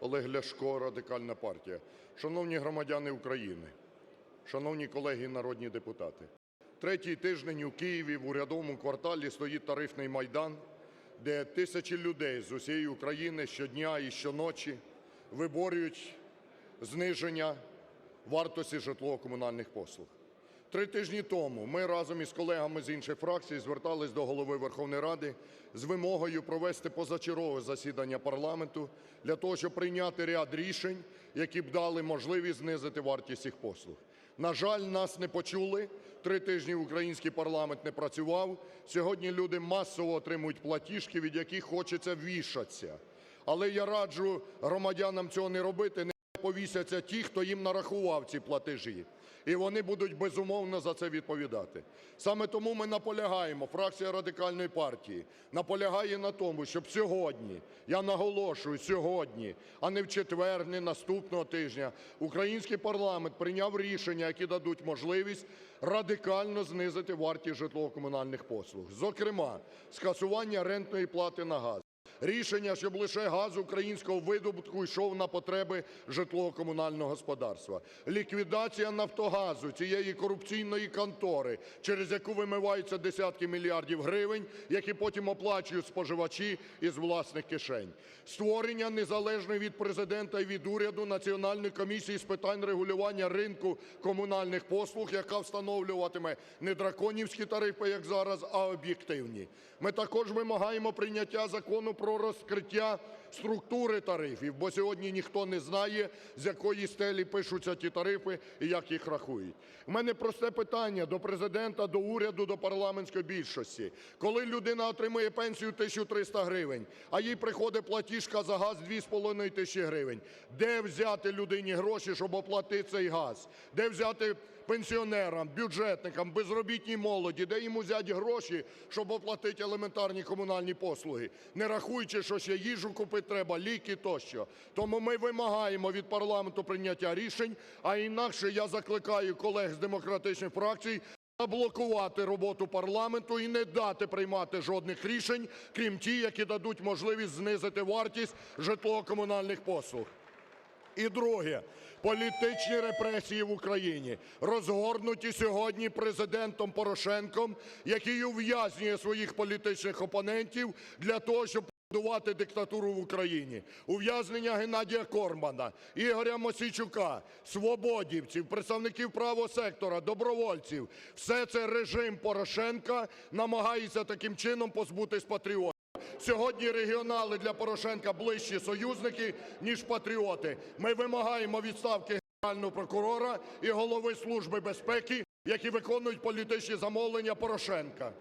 Олег Ляшко, Радикальна партія. Шановні громадяни України, шановні колеги народні депутати! Третій тиждень у Києві в урядовому кварталі стоїть тарифний майдан, де тисячі людей з усієї України щодня і щоночі виборюють зниження вартості житлово-комунальних послуг. Три тижні тому ми разом із колегами з інших фракцій звертались до Голови Верховної Ради з вимогою провести позачергове засідання парламенту для того, щоб прийняти ряд рішень, які б дали можливість знизити вартість цих послуг. На жаль, нас не почули. Три тижні український парламент не працював. Сьогодні люди масово отримують платіжки, від яких хочеться вішатися. Але я раджу громадянам цього не робити, повісяться ті, хто їм нарахував ці платежі. І вони будуть, безумовно, за це відповідати. Саме тому ми наполягаємо, фракція Радикальної партії наполягає на тому, щоб сьогодні, я наголошую, сьогодні, а не в четвер, не наступного тижня, український парламент прийняв рішення, які дадуть можливість радикально знизити вартість житлово-комунальних послуг. Зокрема, скасування рентної плати на газ. Рішення, щоб лише газ українського видобутку йшов на потреби житлово-комунального господарства. Ліквідація "Нафтогазу", цієї корупційної контори, через яку вимиваються десятки мільярдів гривень, які потім оплачують споживачі із власних кишень. Створення незалежної від Президента і від уряду Національної комісії з питань регулювання ринку комунальних послуг, яка встановлюватиме не драконівські тарифи, як зараз, а об'єктивні. Ми також вимагаємо прийняття Закону про розкриття структури тарифів, бо сьогодні ніхто не знає, з якої стелі пишуться ті тарифи і як їх рахують. У мене просте питання до Президента, до уряду, до парламентської більшості. Коли людина отримує пенсію 1300 гривень, а їй приходить платіжка за газ 2,5 тисячі гривень, де взяти людині гроші, щоб оплатити цей газ? Де взяти пенсіонерам, бюджетникам, безробітній молоді, де йому взяти гроші, щоб оплатити елементарні комунальні послуги, не рахуючи, що ще їжу купити треба, ліки тощо. Тому ми вимагаємо від парламенту прийняття рішень, а інакше я закликаю колег з демократичних фракцій заблокувати роботу парламенту і не дати приймати жодних рішень, крім ті, які дадуть можливість знизити вартість житлово-комунальних послуг. І друге. Політичні репресії в Україні розгорнуті сьогодні Президентом Порошенком, який ув'язнює своїх політичних опонентів для того, щоб побудувати диктатуру в Україні. Ув'язнення Геннадія Кормана, Ігоря Мосійчука, свободівців, представників правого сектора, добровольців – все це режим Порошенка намагається таким чином позбутись патріотів. Сьогодні регіонали для Порошенка ближчі союзники, ніж патріоти. Ми вимагаємо відставки Генерального прокурора і голови Служби безпеки, які виконують політичні замовлення Порошенка.